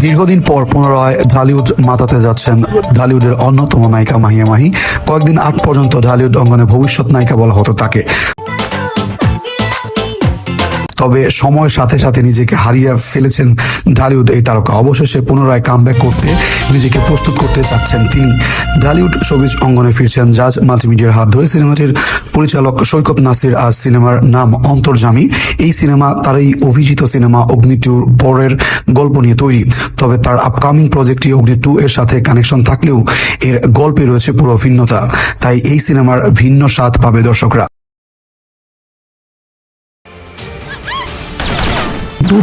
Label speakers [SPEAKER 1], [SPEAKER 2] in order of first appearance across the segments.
[SPEAKER 1] দীর্ঘদিন পর পুনরায় ঢালিউড মাতাতে যাচ্ছেন ঢালিউডের অন্যতম নায়িকা মাহিয়া মাহি। কয়েকদিন আগ পর্যন্ত ঢালিউড অঙ্গনে ভবিষ্যৎ নায়িকা বলা হতো তাকে। তবে সময়ের সাথে সাথে নিজেকে হারিয়ে ফেলেছেন ঢালিউড এই তারকা। অবশেষে পুনরায় কামব্যাক করতে, নিজেকে প্রস্তুত করতে চাচ্ছেন তিনি। ঢালিউড সবিজ অঙ্গনে ফিরছেন জাজ মাল্টিমিডিয়ার হাত ধরে। সিনেমাটির পরিচালক সৈকত নাসির আজ সিনেমার নাম অন্তর্জামী। এই সিনেমা তারই অভিজিত সিনেমা অগ্নি টুর পরের গল্প নিয়ে তৈরি। তবে তার আপকামিং প্রজেক্টটি অগ্নি টু এর সাথে কানেকশন থাকলেও এর গল্পে রয়েছে পুরো ভিন্নতা। তাই এই সিনেমার ভিন্ন স্বাদ পাবে দর্শকরা।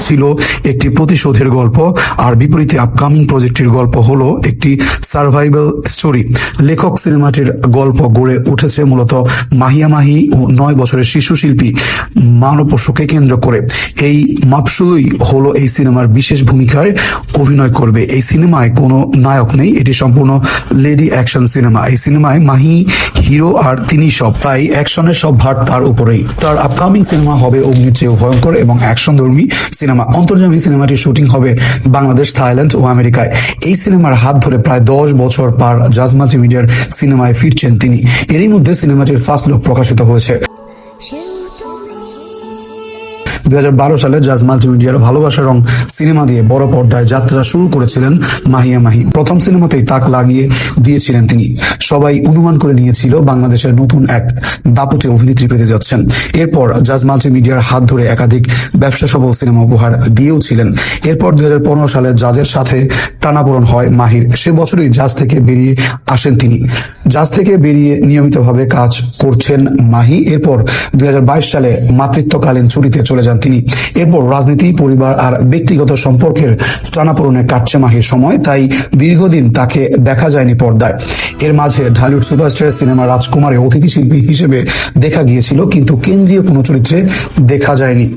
[SPEAKER 1] ছিল একটি প্রতিশোধের গল্প, আর বিপরীতে আপকামিং প্রজেক্টের গল্প হলো একটি সার্ভাইভাল স্টোরি লেখক সিনেমাটির গল্প গড়ে উঠেছে মূলত মাহিয়া মাহি ও নয় বছরের শিশু শিল্পী মানব মানবপশুকে কেন্দ্র করে। এই মাপসুই হলো এই সিনেমার বিশেষ ভূমিকায় অভিনয় করবে। এই সিনেমায় কোনো নায়ক নেই, এটি সম্পূর্ণ লেডি অ্যাকশন সিনেমা। এই সিনেমায় মাহি, হিরো আর তিনি সব, তাই অ্যাকশনের সব ভার তার উপরেই। তার আপকামিং সিনেমা হবে অগ্নির চেয়েও ভয়ঙ্কর এবং অ্যাকশন ধর্মী সিনেমা। অন্তর্জামী সিনেমাটির শুটিং হবে বাংলাদেশ, থাইল্যান্ড ও আমেরিকায়। এই সিনেমার হাত ধরে প্রায় দশ বছর পার জাজ মিডিয়ার সিনেমায় ফিরছেন তিনি। এরই মধ্যে সিনেমাটির ফার্স্ট লুক প্রকাশিত হয়েছে। দুই হাজার বারো সালে জাজ মাল্টিমিডিয়ার ভালোবাসা রং সিনেমা দিয়ে বড় পর্দায় যাত্রা শুরু করেছিলেন মাহিয়া মাহি। প্রথম সিনেমাতেই তাক লাগিয়ে দিয়েছিলেন তিনি। সবাই অনুমান করে নিয়েছিল বাংলাদেশের নতুন এক দাপুটে অভিনেত্রী পেতে যাচ্ছেন। এরপর জাজ মাল্টিমিডিয়ার হাত ধরে একাধিক ব্যবসা সফল সিনেমা উপহার দিয়েও ছিলেন। এরপর দুই হাজার পনেরো সালে জাজের সাথে টানাপোড়ন হয় মাহির। সে বছরই জাজ থেকে বেরিয়ে আসেন তিনি। জাজ থেকে বেরিয়ে নিয়মিতভাবে কাজ করছেন মাহি। এরপর দুই হাজার বাইশ সালে মাতৃত্বকালীন ছুটিতে চলে যান তিনি। এরপর রাজনীতি, পরিবার আর ব্যক্তিগত সম্পর্কের টানাপোড়নে কাটছে মাহির সময়, তাই দীর্ঘদিন তাকে দেখা যায়নি পর্দায়। এর মাঝে ঢালিউড সুপারস্টার সিনেমা রাজকুমারে অতিথি শিল্পী হিসেবে দেখা গিয়েছিল, কিন্তু কেন্দ্রীয় কোনো চরিত্রে দেখা যায়নি।